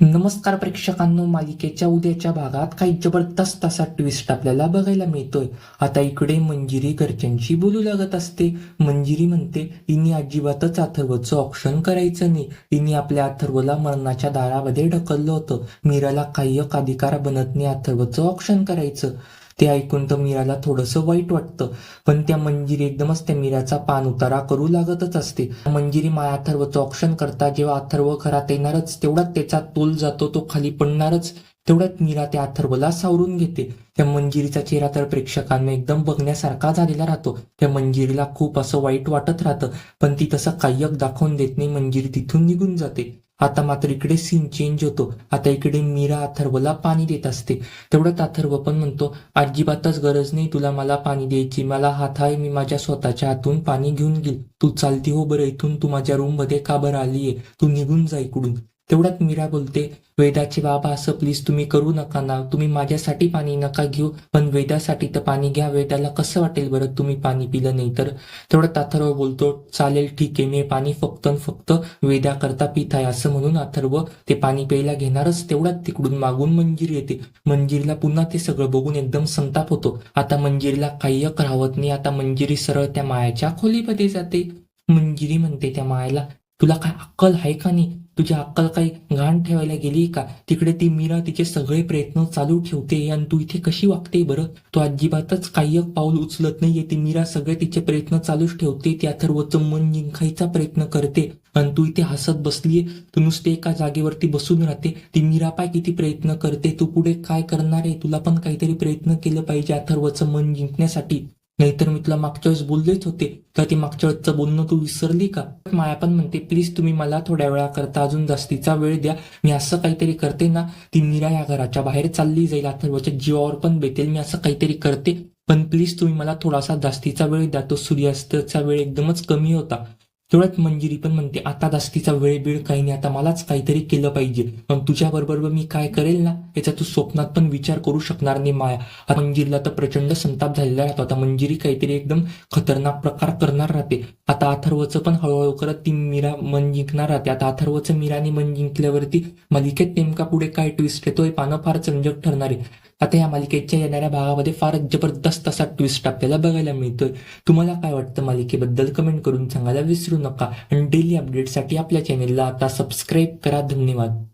नमस्कार प्रेक्षकांनो मालिकेच्या उद्याच्या भागात काही जबरदस्त असा ट्विस्ट आपल्याला बघायला मिळतोय. आता इकडे मंजिरी घरच्यांशी बोलू लागत असते. मंजिरी म्हणते इनी अजिबातच अथर्वचं ऑप्शन करायचं नाही. इनी आपल्या अथर्वला मरणाच्या दारामध्ये ढकललं होतं. मीराला काही एक अधिकार बनत नाही अथर्वचं ऑप्शन करायचं. ते ऐकून तर मीराला थोडंसं वाईट वाटतं. पण त्या मंजिरी एकदमच त्या मीराचा पान उतारा करू लागतच असते. मंजिरी माया अथर्वचं ऑप्शन करता जेव्हा अथर्व घरात येणारच तेवढाच त्याचा तोल जातो तो खाली पडणारच. तेवढ्यात मीरा त्या अथर्वला सावरून घेते. त्या मंजिरीचा चेहरा तर प्रेक्षकांना एकदम बघण्यासारखा झालेला राहतो. त्या मंजिरीला खूप असं वाईट वाटत राहतं. पण ती तसं कायक दाखवून देत नाही. मंजिरी तिथून निघून जाते. आता मात्र इकडे सीन चेंज होतो. आता इकडे मीरा अथर्वला पाणी देत असते. तेवढ्यात अथर्व पण म्हणतो अजिबातच गरज नाही तुला मला पाणी द्यायची. मला हात आहे मी माझ्या स्वतःच्या हातून पाणी घेऊन घेईल तू चालती हो बरं इथून तू माझ्या रूममध्ये का बरं आलीये? तू निघून जा इकडून. तेवढ्यात मीरा बोलते वेदाचे बाबा असं प्लीज तुम्ही करू नका ना. तुम्ही माझ्यासाठी पाणी नका घेऊ पण वेदासाठी तर पाणी घ्या. वेदाला कसं वाटेल बरं तुम्ही पाणी पिलं नाही तर? तेवढ्यात अथर्व बोलतो चालेल ठीक आहे. मी पाणी फक्त फक्त फक्त वेदाकरता पित आहे. असं म्हणून अथर्व ते पाणी प्यायला घेणारच तेवढ्यात तिकडून मागून मंजिरी येते. मंजिरीला पुन्हा ते सगळं बघून एकदम संताप होतो. आता मंजिरीला काही राहत नाही. आता मंजिरी सरळ त्या मायाच्या खोलीमध्ये जाते. मंजिरी म्हणते त्या मायाला तुला काय अक्कल आहे का नाही? तुझी अक्कल काही घाण ठेवायला गेली का? तिकडे ती मीरा तिचे सगळे प्रयत्न चालू ठेवते आणि तू इथे कशी वागते बरं? तू अजिबातच काही एक पाऊल उचलत नाहीये. ती मीरा सगळे तिचे प्रयत्न चालूच ठेवते. त्या अथर्वचं मन जिंकायचा प्रयत्न करते. आणि तू इथे हसत बसलीये. तू नुसते एका जागेवरती बसून राहते. ती मीरा पाय किती प्रयत्न करते. तू पुढे काय करणार आहे? तुला पण काहीतरी प्रयत्न केलं पाहिजे. अथर्वचं मन जिंकण्यासाठी. नाहीतर मी तुला मागच्या वेळेस बोललेच होते. का ती मागच्या वेळेसचं बोलणं तू विसरली का? माया पण म्हणते प्लीज तुम्ही मला थोड्या वेळाकरता अजून जास्तीचा वेळ द्या. मी असं काहीतरी करते ना ती मीरा या घराच्या बाहेर चालली जाईल. अथर्वच्या जीवावर पण बेतेल मी असं काहीतरी करते. पण प्लीज तुम्ही मला थोडासा जास्तीचा वेळ द्या. तो सूर्यास्ताचा वेळ एकदमच कमी होता. तुळत मंजिरी पण म्हणते आता जास्तीचा वेळ बीळ काही नाही आता मलाच काहीतरी केलं पाहिजे. पण तुझ्या बरोबर मी काय करेल ना याचा तू स्वप्नात पण विचार करू शकणार नाही माया. आता मंजिरीला तर प्रचंड संताप झालेला राहतो. आता मंजिरी काहीतरी एकदम खतरनाक प्रकार करणार राहते. आता अथर्वचं पण हळूहळू करत ती मीरा मन जिंकणार राहते. आता अथर्वचं मीराने मन जिंकल्यावरती मालिकेत नेमका पुढे काय ट्विस्ट येतोय पानं फार चंजक ठरणार आहे. आता या मालिकेच्या येणाऱ्या भागामध्ये फारच जबरदस्त असा ट्विस्ट आपल्याला बघायला मिळतोय. तुम्हाला काय वाटतं मालिकेबद्दल कमेंट करून सांगायला विसरू नका. आणि डेली अपडेटसाठी आपल्या चॅनेलला आता सबस्क्राईब करा. धन्यवाद.